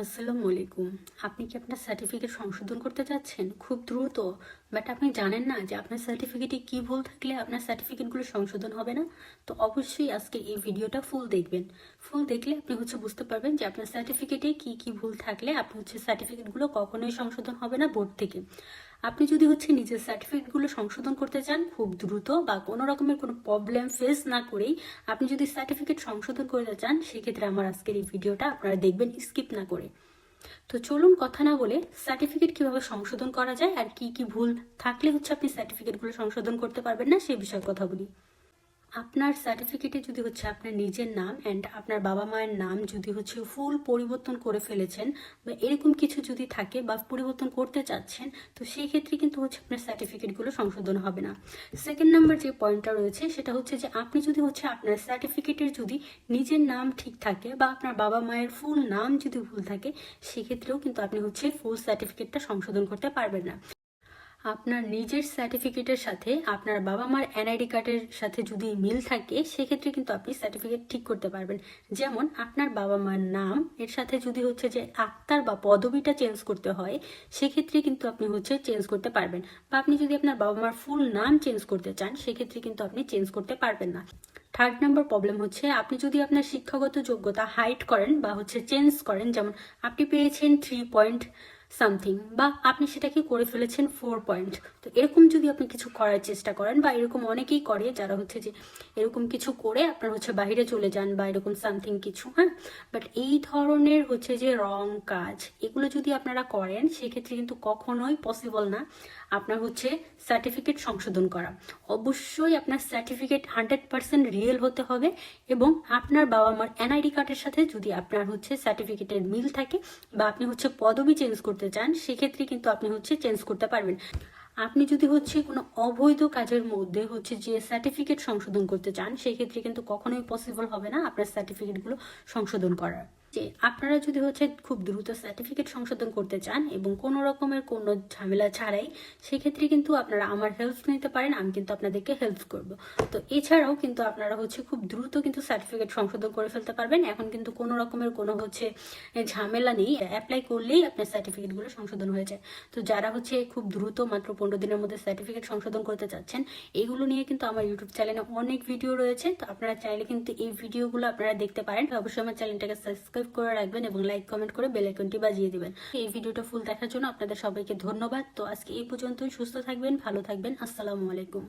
আসসালামু আলাইকুম। আপনি কি আপনার সার্টিফিকেট সংশোধন করতে চাচ্ছেন? খুব দ্রুত। বাট আপনি জানেন না যে আপনার সার্টিফিকেটে কি ভুল থাকলে আপনার সার্টিফিকেটগুলো সংশোধন হবে না? তো অবশ্যই আজকে এই ভিডিওটা ফুল দেখবেন। ফুল দেখলে আপনি হচ্ছে বুঝতে পারবেন যে আপনার সার্টিফিকেটে কি কি ভুল থাকলে আপনি হচ্ছে সার্টিফিকেটগুলো কখনোই সংশোধন হবে না বোর্ড থেকে। আপনি যদি হচ্ছে নিজের সার্টিফিকেটগুলো সংশোধন করতে চান, খুব দ্রুত বা কোনো রকমের কোনো প্রবলেম ফেস না করেই আপনি যদি সার্টিফিকেট সংশোধন করতে চান, সেক্ষেত্রে আমার আজকের এই ভিডিওটা আপনারা দেখবেন স্কিপ না করে। তো চলুন কথা না বলে সার্টিফিকেট কীভাবে সংশোধন করা যায় আর কি কি ভুল থাকলে হচ্ছে আপনি সার্টিফিকেটগুলো সংশোধন করতে পারবেন না, সে বিষয়ে কথা বলি। আপনার সার্টিফিকেটে যদি হচ্ছে আপনার নিজের নাম অ্যান্ড আপনার বাবা মায়ের নাম যদি হচ্ছে ফুল পরিবর্তন করে ফেলেছেন বা এরকম কিছু যদি থাকে বা পরিবর্তন করতে চাচ্ছেন, তো সেই ক্ষেত্রে কিন্তু হচ্ছে আপনার সার্টিফিকেটগুলো সংশোধন হবে না। সেকেন্ড নাম্বার যে পয়েন্টটা রয়েছে, সেটা হচ্ছে যে আপনি যদি হচ্ছে আপনার সার্টিফিকেটের যদি নিজের নাম ঠিক থাকে বা আপনার বাবা মায়ের ফুল নাম যদি ভুল থাকে, সেক্ষেত্রেও কিন্তু আপনি হচ্ছে ফুল সার্টিফিকেটটা সংশোধন করতে পারবেন না। আপনার নিজের সার্টিফিকেটের সাথে আপনার বাবা মার এনআইডি কার্ডের সাথে যদি মিল থাকে, সেক্ষেত্রে কিন্তু আপনি সার্টিফিকেট ঠিক করতে পারবেন। যেমন আপনার বাবা মার নাম, এর সাথে যদি হচ্ছে যে আক্তার বা পদবিটা চেঞ্জ করতে হয়, সেক্ষেত্রে কিন্তু আপনি হচ্ছে চেঞ্জ করতে পারবেন। বা আপনি যদি আপনার বাবা মার ফুল নাম চেঞ্জ করতে চান, সেক্ষেত্রে কিন্তু আপনি চেঞ্জ করতে পারবেন না। থার্ড নাম্বার প্রবলেম হচ্ছে, আপনি যদি আপনার শিক্ষাগত যোগ্যতা হাইট করেন বা হচ্ছে চেঞ্জ করেন, যেমন আপনি পেয়েছেন থ্রি পয়েন্ট সামথিং বা আপনি সেটাকে করে ফেলেছেন ফোর পয়েন্ট তো এরকম যদি আপনি কিছু করার চেষ্টা করেন বা এরকম অনেকেই করে যারা হচ্ছে যে এরকম কিছু করে আপনার হচ্ছে বাইরে চলে যান বা এরকম সামথিং কিছু হ্যাঁ? বাট এই ধরনের হচ্ছে যে রং কাজ, এগুলো যদি আপনারা করেন, সেক্ষেত্রে কিন্তু কখনোই পসিবল না আপনার হচ্ছে সার্টিফিকেট সংশোধন করা। অবশ্যই আপনার সার্টিফিকেট হান্ড্রেড পার্সেন্ট রিয়েল হতে হবে এবং আপনার বাবা মার এনআইডি কার্ডের সাথে যদি আপনার হচ্ছে সার্টিফিকেটের মিল থাকে বা আপনি হচ্ছে পদবি চেঞ্জ করতে চান, সেক্ষেত্রে কিন্তু আপনি হচ্ছে চেঞ্জ করতে পারবেন। আপনি যদি হচ্ছে কোনো অবৈধ কাজের মধ্যে হচ্ছে যে সার্টিফিকেট সংশোধন করতে চান, সেক্ষেত্রে কিন্তু কখনোই পসিবল হবে না আপনার সার্টিফিকেটগুলো সংশোধন করার। যে আপনারা যদি হচ্ছে খুব দ্রুত সার্টিফিকেট সংশোধন করতে চান এবং কোনো রকমের কোনো ঝামেলা ছাড়াই, সেক্ষেত্রে কিন্তু আপনারা আমার হেল্প নিতে পারেন, আমি কিন্তু আপনাদেরকে হেল্প করব। তো এছাড়াও কিন্তু আপনারা হচ্ছে খুব দ্রুত কিন্তু সার্টিফিকেট সংশোধন করে ফেলতে পারবেন। এখন কিন্তু কোনো রকমের কোনো হচ্ছে ঝামেলা নেই অ্যাপ্লাই করলেই আপনার সার্টিফিকেটগুলো সংশোধন হয়ে যায়। তো যারা হচ্ছে খুব দ্রুত মাত্র পনেরো দিনের মধ্যে সার্টিফিকেট সংশোধন করতে চাচ্ছেন, এগুলো নিয়ে কিন্তু আমার ইউটিউব চ্যানেলে অনেক ভিডিও রয়েছে। তো আপনারা চাইলে কিন্তু এই ভিডিওগুলো আপনারা দেখতে পারেন। অবশ্যই আমার চ্যানেলটাকে সাবস্ক্রাইব সাবস্ক্রাইব করে রাখবেন এবং লাইক কমেন্ট করে বেল আইকনটি বাজিয়ে দিবেন। এই ভিডিওটা ফুল দেখার জন্য আপনাদের সবাইকে ধন্যবাদ। তো আজকে এই পর্যন্তই, সুস্থ থাকবেন, ভালো থাকবেন। আসসালামু আলাইকুম।